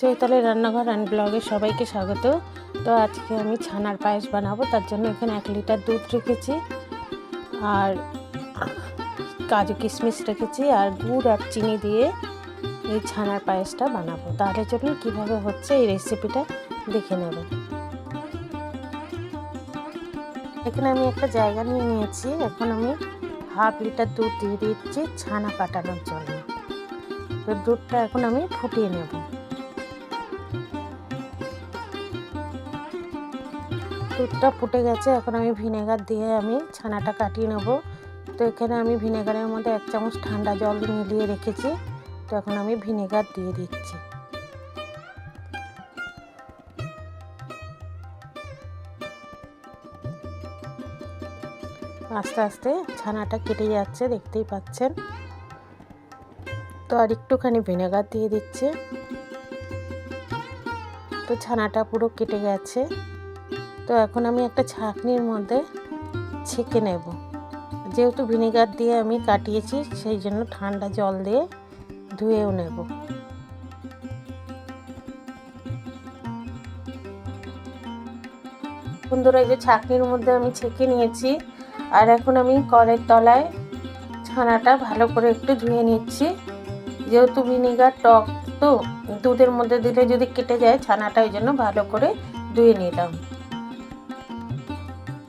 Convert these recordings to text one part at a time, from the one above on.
চৈতালি রান্নাঘর অ্যান্ড ব্লগে সবাইকে স্বাগত। তো আজকে আমি ছানার পায়েস বানাবো, তার জন্য এখানে এক লিটার দুধ রেখেছি আর কাজু কিশমিশ রেখেছি আর গুড় আর চিনি দিয়ে এই ছানার পায়েসটা বানাবো। তাহলে চলুন কীভাবে হচ্ছে এই রেসিপিটা দেখে নেবেন এখানে আমি একটা জায়গা নিয়ে নিয়েছি, এখন আমি হাফ লিটার দুধ দিয়ে দিচ্ছি ছানা কাটানোর জন্য। তো দুধটা এখন আমি ফুটিয়ে নেব। দুধটা ফুটে গেছে, এখন আমি ভিনেগার দিয়ে আমি ছানাটা কাটিয়ে নেব। তো এখানে আমি ভিনেগারের মধ্যে এক চামচ ঠান্ডা জল মিলিয়ে রেখেছি, তো এখন আমি ভিনেগার দিয়ে দিচ্ছি। আস্তে আস্তে ছানাটা কেটে যাচ্ছে, দেখতেই পাচ্ছেন। তো আর একটুখানি ভিনেগার দিয়ে দিচ্ছে। তো ছানাটা পুরো কেটে গেছে। তো এখন আমি একটা ছাঁকনির মধ্যে ছেঁকে নেব। যেহেতু ভিনেগার দিয়ে আমি কাটিয়েছি, সেই জন্য ঠান্ডা জল দিয়ে ধুয়েও নেব। বন্ধুরা, এই যে ছাঁকনির মধ্যে আমি ছেঁকে নিয়েছি, আর এখন আমি কলের তলায় ছানাটা ভালো করে একটু ধুয়ে নিচ্ছি। যেহেতু ভিনেগার টক, তো দুধের মধ্যে দিলে যদি কেটে যায়, ছানাটা ওই জন্য ভালো করে ধুয়ে নিলাম।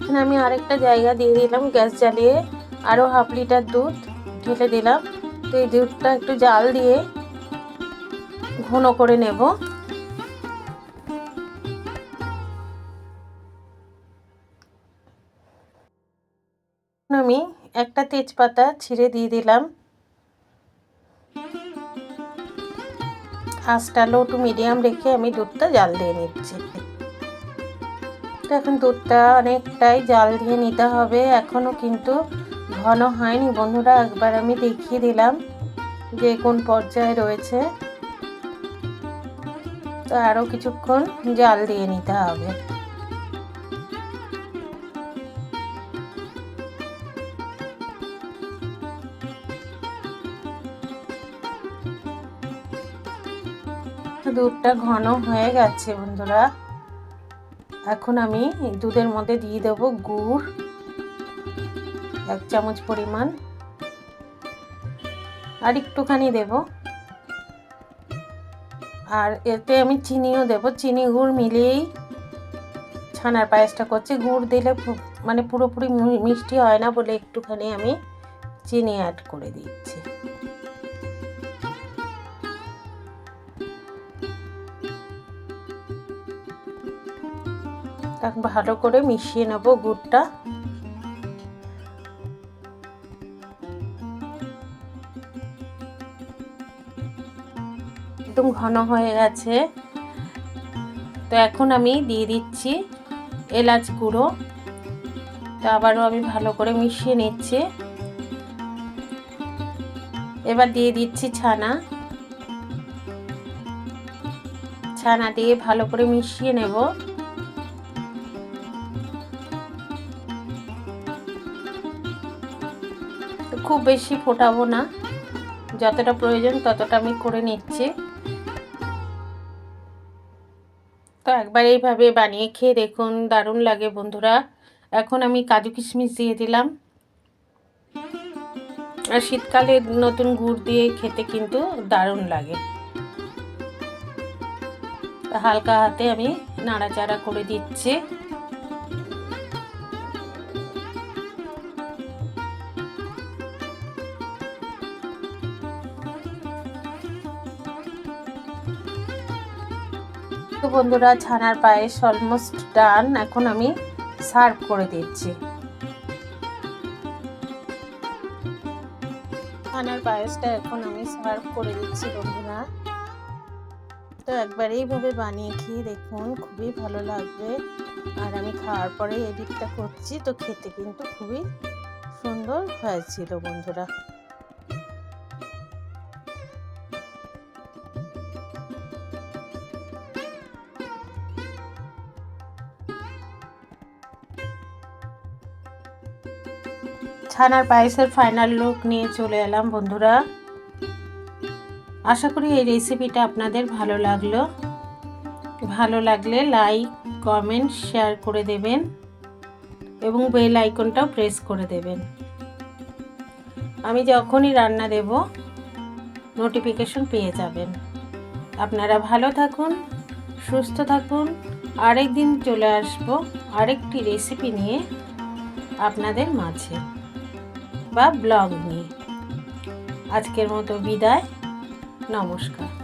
এখানে আমি আরেকটা জায়গা দিয়ে দিলাম গ্যাস জ্বালিয়ে। আরও হাফ লিটার দুধ ঢেলে দিলাম। তো এই দুধটা একটু জাল দিয়ে ঘন করে নেব। আমি একটা তেজপাতা ছিঁড়ে দিয়ে দিলাম। আঁচটা লো টু মিডিয়াম রেখে আমি দুধটা জাল দিয়ে নিচ্ছি। এখন দুধটা অনেকটাই জাল দিয়ে নিতে হবে। এখনও কিন্তু ঘন হয়নি। বন্ধুরা, একবার আমি দেখিয়ে দিলাম যে কোন পর্যায়ে রয়েছে। তো আরও কিছুক্ষণ জাল দিয়ে নিতে হবে। দুধটা ঘন হয়ে গেছে বন্ধুরা। এখন আমি দুধের মধ্যে দিয়ে দেবো গুড়, এক চামচ পরিমাণ। আর একটুখানি দেব। আর এতে আমি চিনিও দেব, চিনি, গুড় মিলিয়েই ছানার পায়েসটা করছি। গুড় দিলে মানে পুরোপুরি মিষ্টি হয় না বলে একটুখানি আমি চিনি অ্যাড করে দিচ্ছি। এখন ভালো করে মিশিয়ে নেব গুড়টা। একদম ঘন হয়ে গেছে। তো এখন আমি দিয়ে দিচ্ছি এলাচ গুঁড়ো। তো আবারও আমি ভালো করে মিশিয়ে নিচ্ছি। এবার দিয়ে দিচ্ছি ছানা। ছানা দিয়ে ভালো করে মিশিয়ে নেব। বেশি ফোটাবো না। যতটা প্রয়োজন ততটা আমি করে নিচ্ছি। তো একবার এইভাবে বানিয়ে খেয়ে দেখুন, দারুণ লাগে বন্ধুরা। এখন আমি কাজু কিশমিশ দিয়ে দিলাম। আর শীতকালে নতুন গুড় দিয়ে খেতে কিন্তু দারুণ লাগে। হালকা হাতে আমি নাড়াচাড়া করে দিচ্ছি। তো বন্ধুরা, ছানার পায়েস অলমোস্ট ডান এখন আমি সার্ভ করে দিচ্ছি। ছানার পায়েসটা এখন আমি সার্ভ করে দিচ্ছি বন্ধুরা। তো একবার এইভাবে বানিয়ে খেয়ে দেখুন, খুবই ভালো লাগবে। আর আমি খাওয়ার পরে এডিটটা করছি, তো খেতে কিন্তু খুবই সুন্দর হয়েছিল বন্ধুরা। ছানার পায়েসের ফাইনাল লুক নিয়ে চলে এলাম বন্ধুরা। আশা করি এই রেসিপিটা আপনাদের ভালো লাগল। ভালো লাগলে লাইক কমেন্ট শেয়ার করে দেবেন এবং বেল আইকনটাও প্রেস করে দেবেন। আমি যখনই রান্না দেব নোটিফিকেশন পেয়ে যাবেন। আপনারা ভালো থাকুন, সুস্থ থাকুন। আরেক দিন চলে আসব আরেকটি রেসিপি নিয়ে আপনাদের মাঝে। বা ব্লগ নিয়ে। আজকের মতো বিদায় নমস্কার।